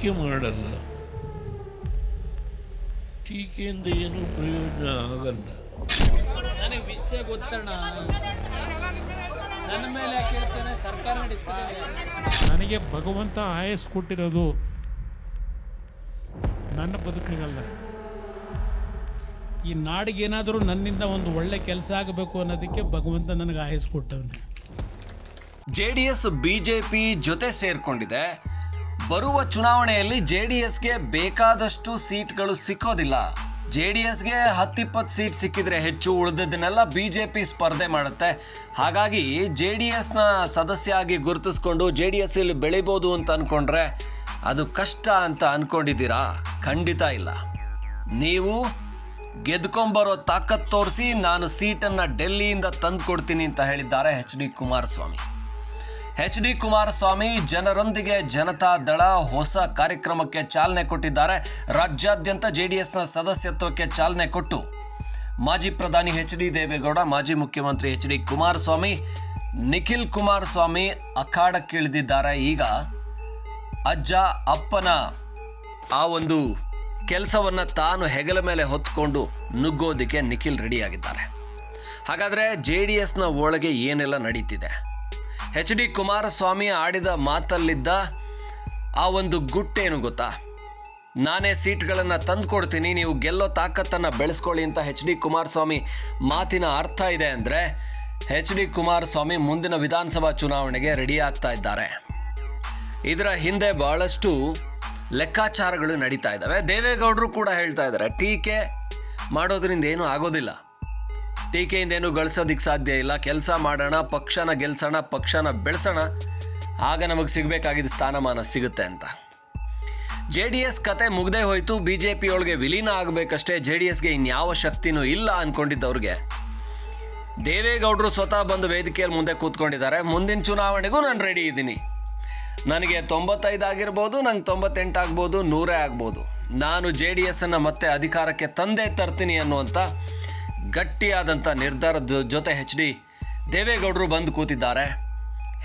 ಟೀಕೆ ಮಾಡಲ್ಲ ಟೀಕೆಯಿಂದ ಏನು ಪ್ರಯೋಜನ ಆಗಲ್ಲ. ನನಗೆ ವಿಷಯ ಗೊತ್ತಣ್ಣ. ನನ್ನ ಮೇಲೆ ಕೇಳ್ತಾನೆ ಸರ್ಕಾರ ನನಗೆ ಭಗವಂತ ಆಯಸ್ ಕೊಟ್ಟಿರೋದು ನನ್ನ ಬದುಕಿಗಲ್ಲ. ಈ ನಾಡಿಗೆ ಏನಾದರೂ ನನ್ನಿಂದ ಒಂದು ಒಳ್ಳೆ ಕೆಲಸ ಆಗಬೇಕು ಅನ್ನೋದಕ್ಕೆ ಭಗವಂತ ನನಗೆ ಆಯಸ್ ಕೊಟ್ಟವನು. ಜೆಡಿಎಸ್ ಬಿಜೆಪಿ ಜೊತೆ ಸೇರ್ಕೊಂಡಿದೆ. ಬರುವ ಚುನಾವಣೆಯಲ್ಲಿ ಜೆ ಡಿ ಎಸ್ಗೆ ಬೇಕಾದಷ್ಟು ಸೀಟ್ಗಳು ಸಿಕ್ಕೋದಿಲ್ಲ. ಜೆ ಡಿ ಎಸ್ಗೆ ಹತ್ತಿಪ್ಪತ್ತು ಸೀಟ್ ಸಿಕ್ಕಿದ್ರೆ ಹೆಚ್ಚು ಉಳಿದದನ್ನೆಲ್ಲ ಪಿ ಸ್ಪರ್ಧೆ ಮಾಡುತ್ತೆ. ಹಾಗಾಗಿ ಜೆ ಡಿ ಎಸ್ನ ಸದಸ್ಯ ಆಗಿ ಗುರುತಿಸ್ಕೊಂಡು ಜೆ ಡಿ ಎಸ್ ಇಲ್ಲಿ ಬೆಳಿಬೋದು ಅಂತ ಅಂದ್ಕೊಂಡ್ರೆ ಅದು ಕಷ್ಟ ಅಂತ ಅಂದ್ಕೊಂಡಿದ್ದೀರಾ ಖಂಡಿತ ಇಲ್ಲ. ನೀವು ಗೆದ್ಕೊಂಬರೋ ತಾಕತ್ ತೋರಿಸಿ ನಾನು ಸೀಟನ್ನು ಡೆಲ್ಲಿಯಿಂದ ತಂದು ಕೊಡ್ತೀನಿ ಅಂತ ಹೇಳಿದ್ದಾರೆ H D Kumaraswamy. H D Kumaraswamy ಜನರೊಂದಿಗೆ ಜನತಾ ದಳ ಹೊಸ ಕಾರ್ಯಕ್ರಮಕ್ಕೆ ಚಾಲನೆ ಕೊಟ್ಟಿದ್ದಾರೆ. ರಾಜ್ಯಾದ್ಯಂತ ಜೆಡಿಎಸ್ನ ಸದಸ್ಯತ್ವಕ್ಕೆ ಚಾಲನೆ ಕೊಟ್ಟು ಮಾಜಿ ಪ್ರಧಾನಿ ಎಚ್ ಡಿ ದೇವೇಗೌಡ, ಮಾಜಿ ಮುಖ್ಯಮಂತ್ರಿ ಎಚ್ ಡಿ ಕುಮಾರಸ್ವಾಮಿ, ನಿಖಿಲ್ ಕುಮಾರಸ್ವಾಮಿ ಅಖಾಡಕ್ಕಿಳಿದಿದ್ದಾರೆ ಈಗ ಅಜ್ಜ, ಅಪ್ಪನ ಆ ಒಂದು ಕೆಲಸವನ್ನು ತಾನು ಹೆಗಲ ಮೇಲೆ ಹೊತ್ಕೊಂಡು ನುಗ್ಗೋದಕ್ಕೆ ನಿಖಿಲ್ ರೆಡಿಯಾಗಿದ್ದಾರೆ. ಹಾಗಾದರೆ ಜೆ ಡಿ ಎಸ್ನ ಒಳಗೆ ಏನೆಲ್ಲ ನಡೀತಿದೆ? ಎಚ್ ಡಿ ಕುಮಾರಸ್ವಾಮಿ ಆಡಿದ ಮಾತಲ್ಲಿದ್ದ ಆ ಒಂದು ಗುಟ್ಟೇನು ಗೊತ್ತಾ? ನಾನೇ ಸೀಟ್ಗಳನ್ನು ತಂದುಕೊಡ್ತೀನಿ, ನೀವು ಗೆಲ್ಲೋ ತಾಕತ್ತನ್ನು ಬೆಳೆಸ್ಕೊಳ್ಳಿ ಅಂತ ಎಚ್ ಡಿ ಕುಮಾರಸ್ವಾಮಿ ಮಾತಿನ ಅರ್ಥ ಇದೆ ಅಂದರೆ ಎಚ್ ಡಿ ಕುಮಾರಸ್ವಾಮಿ ಮುಂದಿನ ವಿಧಾನಸಭಾ ಚುನಾವಣೆಗೆ ರೆಡಿ ಆಗ್ತಾ ಇದ್ದಾರೆ. ಇದರ ಹಿಂದೆ ಬಹಳಷ್ಟು ಲೆಕ್ಕಾಚಾರಗಳು ನಡೀತಾ ಇದ್ದಾವೆ. ದೇವೇಗೌಡರು ಕೂಡ ಹೇಳ್ತಾ ಇದ್ದಾರೆ, ಟೀಕೆ ಮಾಡೋದ್ರಿಂದ ಏನೂ ಆಗೋದಿಲ್ಲ. ಟೀಕೆಯಿಂದ ಏನು ಗಳಿಸೋದಿಕ್ಕೆ ಸಾಧ್ಯ ಇಲ್ಲ. ಕೆಲಸ ಮಾಡೋಣ, ಪಕ್ಷನ ಗೆಲ್ಸೋಣ, ಪಕ್ಷನ ಬೆಳೆಸೋಣ. ಆಗ ನಮಗೆ ಸಿಗಬೇಕಾಗಿದ್ದ ಸ್ಥಾನಮಾನ ಸಿಗುತ್ತೆ ಅಂತ. ಜೆ ಡಿ ಎಸ್ ಕತೆ ಮುಗ್ದೇ ಹೋಯಿತು. ಬಿ ಜೆ ಪಿ ಒಳಗೆ ವಿಲೀನ ಆಗಬೇಕಷ್ಟೇ. ಜೆ ಡಿ ಎಸ್ಗೆ ಇನ್ಯಾವ ಶಕ್ತಿನೂ ಇಲ್ಲ ಅಂದ್ಕೊಂಡಿದ್ದವ್ರಿಗೆ ದೇವೇಗೌಡರು ಸ್ವತಃ ಬಂದು ವೇದಿಕೆಯಲ್ಲಿ ಮುಂದೆ ಕೂತ್ಕೊಂಡಿದ್ದಾರೆ. ಮುಂದಿನ ಚುನಾವಣೆಗೂ ನಾನು ರೆಡಿ ಇದ್ದೀನಿ. ನನಗೆ ತೊಂಬತ್ತೈದು ಆಗಿರ್ಬೋದು, ನಂಗೆ ತೊಂಬತ್ತೆಂಟು ಆಗ್ಬೋದು, ನೂರೇ ಆಗ್ಬೋದು. ನಾನು ಜೆ ಡಿ ಎಸ್ಸನ್ನು ಮತ್ತೆ ಅಧಿಕಾರಕ್ಕೆ ತಂದೆ ತರ್ತೀನಿ ಅನ್ನುವಂಥ ಗಟ್ಟಿಯಾದಂಥ ನಿರ್ಧಾರದ ಜೊತೆ ಹೆಚ್ ಡಿ ದೇವೇಗೌಡರು ಬಂದು ಕೂತಿದ್ದಾರೆ.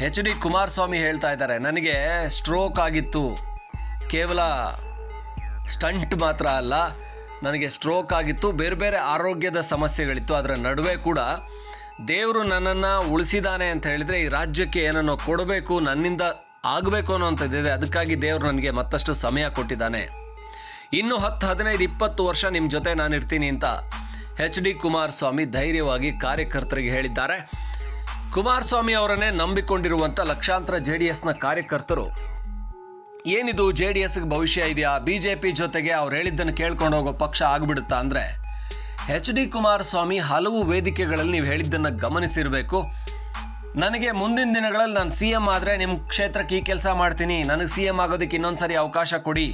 ಹೆಚ್ ಡಿ ಕುಮಾರಸ್ವಾಮಿ ಹೇಳ್ತಾ ಇದ್ದಾರೆ, ನನಗೆ ಸ್ಟ್ರೋಕ್ ಆಗಿತ್ತು. ಕೇವಲ ಸ್ಟಂಟ್ ಮಾತ್ರ ಅಲ್ಲ, ನನಗೆ ಸ್ಟ್ರೋಕ್ ಆಗಿತ್ತು. ಬೇರೆ ಬೇರೆ ಆರೋಗ್ಯದ ಸಮಸ್ಯೆಗಳಿತ್ತು. ಅದರ ನಡುವೆ ಕೂಡ ದೇವರು ನನ್ನನ್ನು ಉಳಿಸಿದಾನೆ ಅಂತ ಹೇಳಿದರೆ ಈ ರಾಜ್ಯಕ್ಕೆ ಏನನ್ನೋ ಕೊಡಬೇಕು, ನನ್ನಿಂದ ಆಗಬೇಕು ಅನ್ನೋಂಥದ್ದಿದೆ ಅದಕ್ಕಾಗಿ ದೇವರು ನನಗೆ ಮತ್ತಷ್ಟು ಸಮಯ ಕೊಟ್ಟಿದ್ದಾನೆ. ಇನ್ನು ಹತ್ತು ಹದಿನೈದು ಇಪ್ಪತ್ತು ವರ್ಷ ನಿಮ್ಮ ಜೊತೆ ನಾನು ಇರ್ತೀನಿ ಅಂತ ಎಚ್ ಡಿ ಕುಮಾರಸ್ವಾಮಿ ಧೈರ್ಯವಾಗಿ ಕಾರ್ಯಕರ್ತರಿಗೆ ಹೇಳಿದ್ದಾರೆ. ಕುಮಾರಸ್ವಾಮಿ ಅವರನ್ನೇ ನಂಬಿಕೊಂಡಿರುವಂಥ ಲಕ್ಷಾಂತರ ಜೆ ಡಿ ಎಸ್ನ ಕಾರ್ಯಕರ್ತರು, ಏನಿದು ಜೆ ಡಿ ಎಸ್ಗೆ ಭವಿಷ್ಯ ಇದೆಯಾ? ಬಿ ಜೆ ಪಿ ಜೊತೆಗೆ ಅವ್ರು ಹೇಳಿದ್ದನ್ನು ಕೇಳ್ಕೊಂಡು ಹೋಗೋ ಪಕ್ಷ ಆಗ್ಬಿಡುತ್ತಾ ಅಂದರೆ ಎಚ್ ಡಿ ಕುಮಾರಸ್ವಾಮಿ ಹಲವು ವೇದಿಕೆಗಳಲ್ಲಿ ನೀವು ಹೇಳಿದ್ದನ್ನು ಗಮನಿಸಿರಬೇಕು. ನನಗೆ ಮುಂದಿನ ದಿನಗಳಲ್ಲಿ ನಾನು ಸಿ ಎಂ ಆದರೆ ನಿಮ್ಮ ಕ್ಷೇತ್ರಕ್ಕೆ ಈ ಕೆಲಸ ಮಾಡ್ತೀನಿ. ನನಗೆ ಸಿ ಎಂ ಆಗೋದಕ್ಕೆ ಇನ್ನೊಂದು ಸಾರಿ ಅವಕಾಶ ಕೊಡಿ.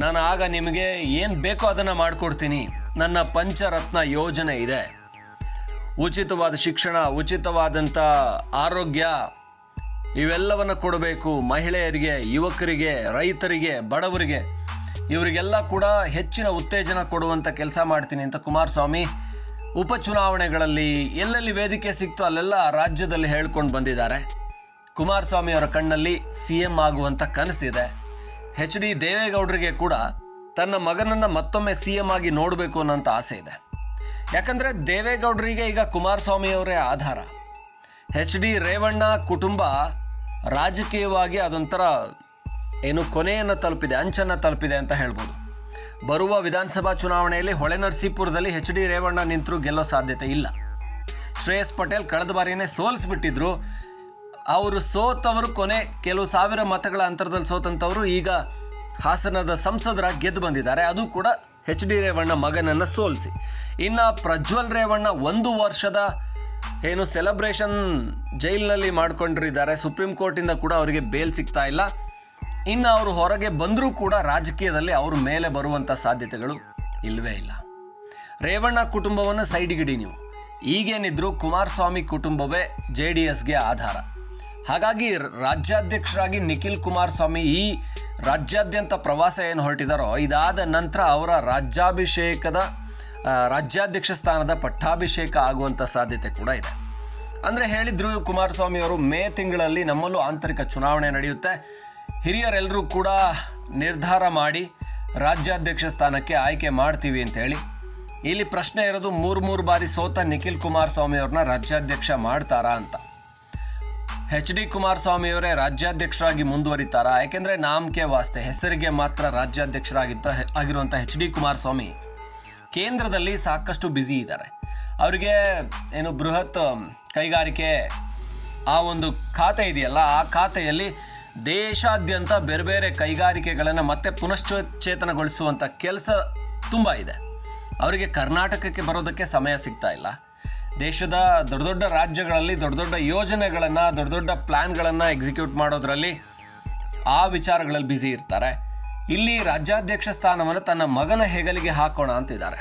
ನಾನು ಆಗ ನಿಮಗೆ ಏನು ಬೇಕೋ ಅದನ್ನು ಮಾಡಿಕೊಡ್ತೀನಿ. ನನ್ನ ಪಂಚರತ್ನ ಯೋಜನೆ ಇದೆ. ಉಚಿತವಾದ ಶಿಕ್ಷಣ ಉಚಿತವಾದಂಥ ಆರೋಗ್ಯ, ಇವೆಲ್ಲವನ್ನು ಕೊಡಬೇಕು ಮಹಿಳೆಯರಿಗೆ, ಯುವಕರಿಗೆ, ರೈತರಿಗೆ, ಬಡವರಿಗೆ. ಇವರಿಗೆಲ್ಲ ಕೂಡ ಹೆಚ್ಚಿನ ಉತ್ತೇಜನ ಕೊಡುವಂಥ ಕೆಲಸ ಮಾಡ್ತೀನಿ ಅಂತ ಕುಮಾರಸ್ವಾಮಿ ಉಪಚುನಾವಣೆಗಳಲ್ಲಿ ಎಲ್ಲೆಲ್ಲಿ ವೇದಿಕೆ ಸಿಕ್ತೋ ಅಲ್ಲೆಲ್ಲ ರಾಜ್ಯದಲ್ಲಿ ಹೇಳ್ಕೊಂಡು ಬಂದಿದ್ದಾರೆ. ಕುಮಾರಸ್ವಾಮಿ ಅವರ ಕಣ್ಣಲ್ಲಿ ಸಿ ಎಂ ಆಗುವಂಥ ಕನಸಿದೆ. ಎಚ್ ಡಿ ದೇವೇಗೌಡರಿಗೆ ಕೂಡ ತನ್ನ ಮಗನನ್ನು ಮತ್ತೊಮ್ಮೆ ಸಿ ಎಂ ಆಗಿ ನೋಡಬೇಕು ಅನ್ನೋಂಥ ಆಸೆ ಇದೆ. ಯಾಕಂದರೆ ದೇವೇಗೌಡರಿಗೆ ಈಗ ಕುಮಾರಸ್ವಾಮಿಯವರೇ ಆಧಾರ. ಎಚ್ ಡಿ ರೇವಣ್ಣ ಕುಟುಂಬ ರಾಜಕೀಯವಾಗಿ ಅದೊಂಥರ ಏನು ಕೊನೆಯನ್ನು ತಲುಪಿದೆ, ಅಂಚನ್ನು ತಲುಪಿದೆ ಅಂತ ಹೇಳ್ಬೋದು. ಬರುವ ವಿಧಾನಸಭಾ ಚುನಾವಣೆಯಲ್ಲಿ ಹೊಳೆನರಸೀಪುರದಲ್ಲಿ ಎಚ್ ಡಿ ರೇವಣ್ಣ ನಿಂತರೂ ಗೆಲ್ಲೋ ಸಾಧ್ಯತೆ ಇಲ್ಲ. ಶ್ರೇಯಸ್ ಪಟೇಲ್ ಕಳೆದ ಬಾರಿಯೇ ಸೋಲಿಸ್ಬಿಟ್ಟಿದ್ರು. ಅವರು ಸೋತವರು ಕೊನೆ ಕೆಲವು ಸಾವಿರ ಮತಗಳ ಅಂತರದಲ್ಲಿ ಸೋತಂಥವರು ಈಗ ಹಾಸನದ ಸಂಸದರ ಗೆದ್ದು ಬಂದಿದ್ದಾರೆ. ಅದು ಕೂಡ ಎಚ್ ಡಿ ರೇವಣ್ಣ ಮಗನನ್ನು ಸೋಲಿಸಿ. ಇನ್ನು ಪ್ರಜ್ವಲ್ ರೇವಣ್ಣ ಒಂದು ವರ್ಷದ ಏನು ಸೆಲೆಬ್ರೇಷನ್ ಜೈಲಿನಲ್ಲಿ ಮಾಡಿಕೊಂಡಿದ್ದಾರೆ. ಸುಪ್ರೀಂ ಕೋರ್ಟಿಂದ ಕೂಡ ಅವರಿಗೆ ಬೇಲ್ ಸಿಗ್ತಾ ಇಲ್ಲ. ಇನ್ನು ಅವರು ಹೊರಗೆ ಬಂದರೂ ಕೂಡ ರಾಜಕೀಯದಲ್ಲಿ ಅವ್ರ ಮೇಲೆ ಬರುವಂಥ ಸಾಧ್ಯತೆಗಳು ಇಲ್ಲವೇ ಇಲ್ಲ. ರೇವಣ್ಣ ಕುಟುಂಬವನ್ನು ಸೈಡ್ಗಿಡಿ ನೀವು. ಈಗೇನಿದ್ರು ಕುಮಾರಸ್ವಾಮಿ ಕುಟುಂಬವೇ ಜೆ ಡಿ ಎಸ್ಗೆ ಆಧಾರ. ಹಾಗಾಗಿ ರಾಜ್ಯಾಧ್ಯಕ್ಷರಾಗಿ ನಿಖಿಲ್ ಕುಮಾರಸ್ವಾಮಿ ಈ ರಾಜ್ಯಾದ್ಯಂತ ಪ್ರವಾಸ ಏನು ಹೊರಟಿದಾರೋ, ಇದಾದ ನಂತರ ಅವರ ರಾಜ್ಯಾಭಿಷೇಕದ ರಾಜ್ಯಾಧ್ಯಕ್ಷ ಸ್ಥಾನದ ಪಟ್ಟಾಭಿಷೇಕ ಆಗುವಂಥ ಸಾಧ್ಯತೆ ಕೂಡ ಇದೆ. ಅಂದರೆ ಹೇಳಿದ್ರು ಕುಮಾರಸ್ವಾಮಿ ಅವರು, ಮೇ ತಿಂಗಳಲ್ಲಿ ನಮ್ಮಲ್ಲೂ ಆಂತರಿಕ ಚುನಾವಣೆ ನಡೆಯುತ್ತೆ. ಹಿರಿಯರೆಲ್ಲರೂ ಕೂಡ ನಿರ್ಧಾರ ಮಾಡಿ ರಾಜ್ಯಾಧ್ಯಕ್ಷ ಸ್ಥಾನಕ್ಕೆ ಆಯ್ಕೆ ಮಾಡ್ತೀವಿ ಅಂತ ಹೇಳಿ. ಇಲ್ಲಿ ಪ್ರಶ್ನೆ ಇರೋದು ಮೂರು ಮೂರು ಬಾರಿ ಸೋತ ನಿಖಿಲ್ ಕುಮಾರಸ್ವಾಮಿ ಅವ್ರನ್ನ ರಾಜ್ಯಾಧ್ಯಕ್ಷ ಮಾಡ್ತಾರಾ ಅಂತ. ಎಚ್ ಡಿ ಕುಮಾರಸ್ವಾಮಿಯವರೇ ರಾಜ್ಯಾಧ್ಯಕ್ಷರಾಗಿ ಮುಂದುವರಿತಾರಾ? ಯಾಕೆಂದ್ರೆ ನಾಮಕೆ ವಾಸ್ತೆ, ಹೆಸರಿಗೆ ಮಾತ್ರ ರಾಜ್ಯಾಧ್ಯಕ್ಷರಾಗಿದ್ದ ಆಗಿರುವಂಥ ಎಚ್ ಡಿ ಕುಮಾರಸ್ವಾಮಿ ಕೇಂದ್ರದಲ್ಲಿ ಸಾಕಷ್ಟು ಬ್ಯುಸಿ ಇದ್ದಾರೆ. ಅವರಿಗೆ ಏನು ಬೃಹತ್ ಕೈಗಾರಿಕೆ ಆ ಒಂದು ಖಾತೆ ಇದೆಯಲ್ಲ, ಆ ಖಾತೆಯಲ್ಲಿ ದೇಶಾದ್ಯಂತ ಬೇರೆ ಬೇರೆ ಕೈಗಾರಿಕೆಗಳನ್ನು ಮತ್ತೆ ಪುನಶ್ಚೇತನಗೊಳಿಸುವಂಥ ಕೆಲಸ ತುಂಬ ಇದೆ. ಅವರಿಗೆ ಕರ್ನಾಟಕಕ್ಕೆ ಬರೋದಕ್ಕೆ ಸಮಯ ಸಿಗ್ತಾ ಇಲ್ಲ. ದೇಶದ ದೊಡ್ಡ ದೊಡ್ಡ ರಾಜ್ಯಗಳಲ್ಲಿ ದೊಡ್ಡ ದೊಡ್ಡ ಯೋಜನೆಗಳನ್ನು, ದೊಡ್ಡ ದೊಡ್ಡ ಪ್ಲ್ಯಾನ್ಗಳನ್ನು ಎಕ್ಸಿಕ್ಯೂಟ್ ಮಾಡೋದ್ರಲ್ಲಿ ಆ ವಿಚಾರಗಳಲ್ಲಿ ಬ್ಯುಸಿ ಇರ್ತಾರೆ. ಇಲ್ಲಿ ರಾಜ್ಯಾಧ್ಯಕ್ಷ ಸ್ಥಾನವನ್ನು ತನ್ನ ಮಗನ ಹೆಗಲಿಗೆ ಹಾಕೋಣ ಅಂತಿದ್ದಾರೆ.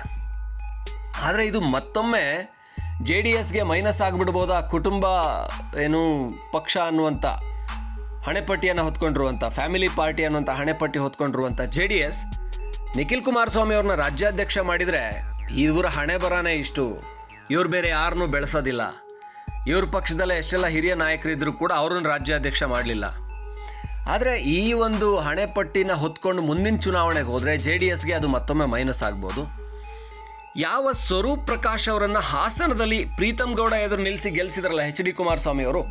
ಆದರೆ ಇದು ಮತ್ತೊಮ್ಮೆ ಜೆ ಡಿ ಎಸ್ಗೆ ಮೈನಸ್ ಆಗಿಬಿಡ್ಬೋದಾ? ಕುಟುಂಬ ಏನು ಪಕ್ಷ ಅನ್ನುವಂಥ ಹಣೆಪಟ್ಟಿಯನ್ನು ಹೊತ್ಕೊಂಡಿರುವಂಥ ಫ್ಯಾಮಿಲಿ ಪಾರ್ಟಿ ಅನ್ನುವಂಥ ಹಣೆಪಟ್ಟಿ ಹೊತ್ಕೊಂಡಿರುವಂಥ J D S Nikhil Kumaraswamy ಅವ್ರನ್ನ ರಾಜ್ಯಾಧ್ಯಕ್ಷ ಮಾಡಿದರೆ ಇವರ ಹಣೆ ಬರಾನೇ ಇಷ್ಟು. ಇವ್ರು ಬೇರೆ ಯಾರನ್ನೂ ಬೆಳೆಸೋದಿಲ್ಲ. ಇವ್ರ ಪಕ್ಷದಲ್ಲೇ ಎಷ್ಟೆಲ್ಲ ಹಿರಿಯ ನಾಯಕರಿದ್ದರೂ ಕೂಡ ಅವ್ರನ್ನ ರಾಜ್ಯಾಧ್ಯಕ್ಷ ಮಾಡಲಿಲ್ಲ. ಆದರೆ ಈ ಒಂದು ಹಣೆಪಟ್ಟಿನ ಹೊತ್ಕೊಂಡು ಮುಂದಿನ ಚುನಾವಣೆಗೆ ಹೋದರೆ ಜೆ ಡಿ ಎಸ್ಗೆ ಅದು ಮತ್ತೊಮ್ಮೆ ಮೈನಸ್ ಆಗ್ಬೋದು. ಯಾವ ಸ್ವರೂಪ್ ಪ್ರಕಾಶ್ ಅವರನ್ನು ಹಾಸನದಲ್ಲಿ ಪ್ರೀತಮ್ ಗೌಡ ಎದುರು ನಿಲ್ಲಿಸಿ ಗೆಲ್ಲಿಸಿದ್ರಲ್ಲ ಎಚ್ ಡಿ ಕುಮಾರಸ್ವಾಮಿ ಅವರು,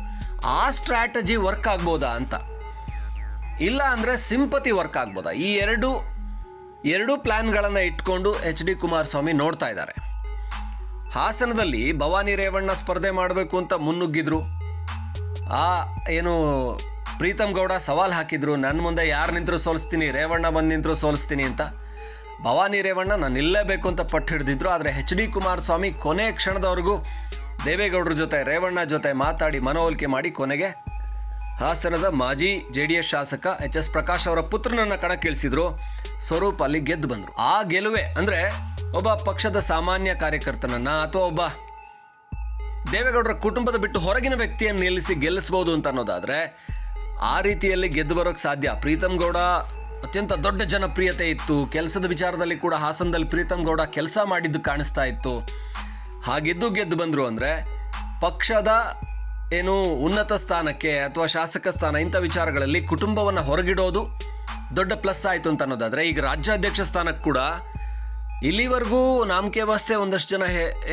ಆ ಸ್ಟ್ರಾಟಜಿ ವರ್ಕ್ ಆಗ್ಬೋದಾ ಅಂತ. ಇಲ್ಲ ಅಂದರೆ ಸಿಂಪತಿ ವರ್ಕ್ ಆಗ್ಬೋದಾ? ಈ ಎರಡು ಎರಡು ಪ್ಲ್ಯಾನ್ಗಳನ್ನು ಇಟ್ಕೊಂಡು ಎಚ್ ಡಿ ಕುಮಾರಸ್ವಾಮಿ ನೋಡ್ತಾ ಇದ್ದಾರೆ. ಹಾಸನದಲ್ಲಿ ಭವಾನಿ ರೇವಣ್ಣ ಸ್ಪರ್ಧೆ ಮಾಡಬೇಕು ಅಂತ ಮುನ್ನುಗ್ಗಿದ್ರು. ಆ, ಏನು ಪ್ರೀತಮ್ ಗೌಡ ಸವಾಲ್ ಹಾಕಿದ್ರು ನನ್ನ ಮುಂದೆ ಯಾರು ನಿಂತರೂ ಸೋಲಿಸ್ತೀನಿ, ರೇವಣ್ಣ ಬಂದು ನಿಂತರೂ ಸೋಲಿಸ್ತೀನಿ ಅಂತ. ಭವಾನಿ ರೇವಣ್ಣ ನಾನು ನಿಲ್ಲೇಬೇಕು ಅಂತ ಪಟ್ಟು ಹಿಡಿದಿದ್ರು, ಆದರೆ ಎಚ್ ಡಿ ಕುಮಾರಸ್ವಾಮಿ ಕೊನೆ ಕ್ಷಣದವರೆಗೂ ದೇವೇಗೌಡರ ಜೊತೆ, ರೇವಣ್ಣ ಜೊತೆ ಮಾತಾಡಿ ಮನವೊಲಿಕೆ ಮಾಡಿ ಕೊನೆಗೆ ಹಾಸನದ ಮಾಜಿ ಜೆ ಡಿ ಎಸ್ ಶಾಸಕ ಎಚ್ ಎಸ್ ಪ್ರಕಾಶ್ ಅವರ ಪುತ್ರನನ್ನ ಕಣಕ್ಕಿಳಿಸಿದ್ರು. ಸ್ವರೂಪ್ ಅಲ್ಲಿ ಗೆದ್ದು ಬಂದರು. ಆ ಗೆಲುವೆ ಅಂದರೆ ಒಬ್ಬ ಪಕ್ಷದ ಸಾಮಾನ್ಯ ಕಾರ್ಯಕರ್ತನನ್ನ ಅಥವಾ ಒಬ್ಬ ದೇವೇಗೌಡರ ಕುಟುಂಬದ ಬಿಟ್ಟು ಹೊರಗಿನ ವ್ಯಕ್ತಿಯನ್ನು ನಿಲ್ಲಿಸಿ ಗೆಲ್ಲಿಸಬಹುದು ಅಂತ ಅನ್ನೋದಾದರೆ ಆ ರೀತಿಯಲ್ಲಿ ಗೆದ್ದು ಬರೋಕ್ಕೆ ಸಾಧ್ಯ. ಪ್ರೀತಮ್ ಗೌಡ ಅತ್ಯಂತ ದೊಡ್ಡ ಜನಪ್ರಿಯತೆ ಇತ್ತು. ಕೆಲಸದ ವಿಚಾರದಲ್ಲಿ ಕೂಡ ಹಾಸನದಲ್ಲಿ ಪ್ರೀತಮ್ ಗೌಡ ಕೆಲಸ ಮಾಡಿದ್ದು ಕಾಣಿಸ್ತಾ ಇತ್ತು. ಹಾಗಿದ್ದು ಗೆದ್ದು ಬಂದರು ಅಂದರೆ ಪಕ್ಷದ ಏನು ಉನ್ನತ ಸ್ಥಾನಕ್ಕೆ ಅಥವಾ ಶಾಸಕ ಸ್ಥಾನ ಇಂಥ ವಿಚಾರಗಳಲ್ಲಿ ಕುಟುಂಬವನ್ನು ಹೊರಗಿಡೋದು ದೊಡ್ಡ ಪ್ಲಸ್ ಆಯಿತು ಅಂತ ಅನ್ನೋದಾದರೆ ಈಗ ರಾಜ್ಯಾಧ್ಯಕ್ಷ ಸ್ಥಾನಕ್ಕೆ ಕೂಡ ಇಲ್ಲಿವರೆಗೂ ನಾಮಕೆ ವಾಸ್ತೆ ಒಂದಷ್ಟು ಜನ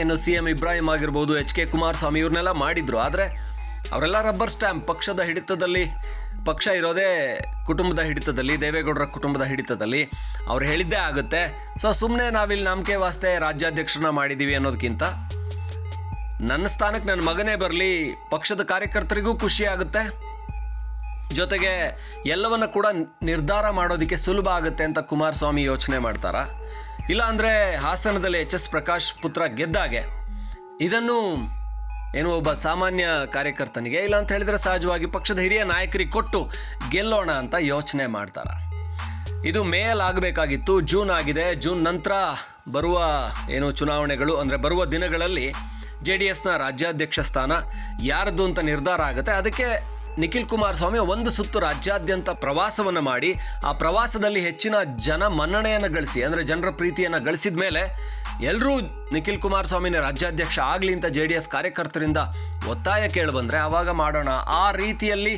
ಏನು ಸಿ ಎಂ ಇಬ್ರಾಹಿಂ ಆಗಿರ್ಬೋದು, ಎಚ್ ಕೆ ಕುಮಾರಸ್ವಾಮಿ ಇವ್ರನ್ನೆಲ್ಲ ಮಾಡಿದ್ರು. ಆದರೆ ಅವರೆಲ್ಲ ರಬ್ಬರ್ ಸ್ಟ್ಯಾಂಪ್, ಪಕ್ಷದ ಹಿಡಿತದಲ್ಲಿ, ಪಕ್ಷ ಇರೋದೇ ಕುಟುಂಬದ ಹಿಡಿತದಲ್ಲಿ, ದೇವೇಗೌಡರ ಕುಟುಂಬದ ಹಿಡಿತದಲ್ಲಿ ಅವ್ರು ಹೇಳಿದ್ದೇ ಆಗುತ್ತೆ. ಸೊ ಸುಮ್ಮನೆ ನಾವಿಲ್ಲಿ ನಾಮಕೆ ವಾಸ್ತೆ ರಾಜ್ಯಾಧ್ಯಕ್ಷರನ್ನ ಮಾಡಿದ್ದೀವಿ ಅನ್ನೋದಕ್ಕಿಂತ ನನ್ನ ಸ್ಥಾನಕ್ಕೆ ನನ್ನ ಮಗನೇ ಬರಲಿ, ಪಕ್ಷದ ಕಾರ್ಯಕರ್ತರಿಗೂ ಖುಷಿ ಆಗುತ್ತೆ. ಜೊತೆಗೆ ಎಲ್ಲವನ್ನ ಕೂಡ ನಿರ್ಧಾರ ಮಾಡೋದಕ್ಕೆ ಸುಲಭ ಆಗುತ್ತೆ ಅಂತ ಕುಮಾರಸ್ವಾಮಿ ಯೋಚನೆ ಮಾಡ್ತಾರ? ಇಲ್ಲಾಂದರೆ ಹಾಸನದಲ್ಲಿ ಎಚ್ ಎಸ್ ಪ್ರಕಾಶ್ ಪುತ್ರ ಗೆದ್ದಾಗೆ. ಇದನ್ನು ಏನು ಒಬ್ಬ ಸಾಮಾನ್ಯ ಕಾರ್ಯಕರ್ತನಿಗೆ ಇಲ್ಲ ಅಂತ ಹೇಳಿದ್ರೆ ಸಹಜವಾಗಿ ಪಕ್ಷದ ಹಿರಿಯ ನಾಯಕರಿಗೆ ಕೊಟ್ಟು ಗೆಲ್ಲೋಣ ಅಂತ ಯೋಚನೆ ಮಾಡ್ತಾರೆ? ಇದು ಮೇಲ್ ಆಗಬೇಕಾಗಿತ್ತು, ಜೂನ್ ಆಗಿದೆ. ಜೂನ್ ನಂತರ ಬರುವ ಏನು ಚುನಾವಣೆಗಳು, ಅಂದರೆ ಬರುವ ದಿನಗಳಲ್ಲಿ ಜೆ ಡಿ ಎಸ್ನ ರಾಜ್ಯಾಧ್ಯಕ್ಷ ಸ್ಥಾನ ಯಾರದ್ದು ಅಂತ ನಿರ್ಧಾರ ಆಗುತ್ತೆ. ಅದಕ್ಕೆ ನಿಖಿಲ್ ಕುಮಾರಸ್ವಾಮಿ ಒಂದು ಸುತ್ತು ರಾಜ್ಯಾದ್ಯಂತ ಪ್ರವಾಸವನ್ನು ಮಾಡಿ, ಆ ಪ್ರವಾಸದಲ್ಲಿ ಹೆಚ್ಚಿನ ಜನ ಮನ್ನಣೆಯನ್ನು ಗಳಿಸಿ, ಅಂದರೆ ಜನರ ಪ್ರೀತಿಯನ್ನು ಗಳಿಸಿದ ಮೇಲೆ ಎಲ್ಲರೂ ನಿಖಿಲ್ ಕುಮಾರಸ್ವಾಮಿನೇ ರಾಜ್ಯಾಧ್ಯಕ್ಷ ಆಗಲಿ ಅಂತ ಜೆ ಡಿ ಎಸ್ ಕಾರ್ಯಕರ್ತರಿಂದ ಒತ್ತಾಯ ಕೇಳಿಬಂದರೆ ಆವಾಗ ಮಾಡೋಣ. ಆ ರೀತಿಯಲ್ಲಿ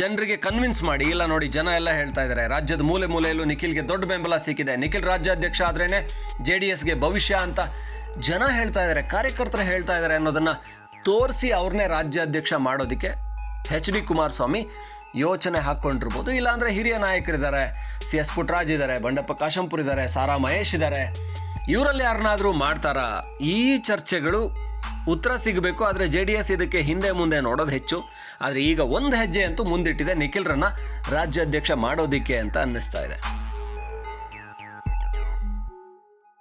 ಜನರಿಗೆ ಕನ್ವಿನ್ಸ್ ಮಾಡಿ, ಇಲ್ಲ ನೋಡಿ ಜನ ಎಲ್ಲ ಹೇಳ್ತಾ ಇದ್ದಾರೆ ರಾಜ್ಯದ ಮೂಲೆ ಮೂಲೆಯಲ್ಲೂ ನಿಖಿಲ್ಗೆ ದೊಡ್ಡ ಬೆಂಬಲ ಸಿಕ್ಕಿದೆ. ನಿಖಿಲ್ ರಾಜ್ಯಾಧ್ಯಕ್ಷ ಆದ್ರೇನೆ ಜೆ ಡಿ ಎಸ್ಗೆ ಭವಿಷ್ಯ ಅಂತ ಜನ ಹೇಳ್ತಾ ಇದ್ದಾರೆ ಕಾರ್ಯಕರ್ತರು ಹೇಳ್ತಾ ಇದ್ದಾರೆ ಅನ್ನೋದನ್ನ ತೋರಿಸಿ ಅವ್ರನ್ನೇ ರಾಜ್ಯಾಧ್ಯಕ್ಷ ಮಾಡೋದಕ್ಕೆ ಎಚ್ ಡಿ ಕುಮಾರಸ್ವಾಮಿ ಯೋಚನೆ ಹಾಕ್ಕೊಂಡಿರ್ಬೋದು ಇಲ್ಲಾಂದ್ರೆ ಹಿರಿಯ ನಾಯಕರಿದ್ದಾರೆ, ಸಿ ಎಸ್ ಪುಟ್ರಾಜ್ ಇದ್ದಾರೆ, ಬಂಡಪ್ಪ ಕಾಶಂಪುರ್ ಇದ್ದಾರೆ, ಸಾರಾ ಮಹೇಶ್ ಇದ್ದಾರೆ. ಇವರಲ್ಲಿ ಯಾರನ್ನಾದರೂ ಮಾಡ್ತಾರಾ? ಈ ಚರ್ಚೆಗಳು ಉತ್ತರ ಸಿಗಬೇಕು, ಆದರೆ ಜೆ ಡಿ ಎಸ್ ಇದಕ್ಕೆ ಹಿಂದೆ ಮುಂದೆ ನೋಡೋದು ಹೆಚ್ಚು. ಆದರೆ ಈಗ ಒಂದು ಹೆಜ್ಜೆ ಅಂತೂ ಮುಂದಿಟ್ಟಿದೆ ನಿಖಿಲ್ರನ್ನ ರಾಜ್ಯಾಧ್ಯಕ್ಷ ಮಾಡೋದಿಕ್ಕೆ ಅಂತ ಅನ್ನಿಸ್ತಾ ಇದೆ.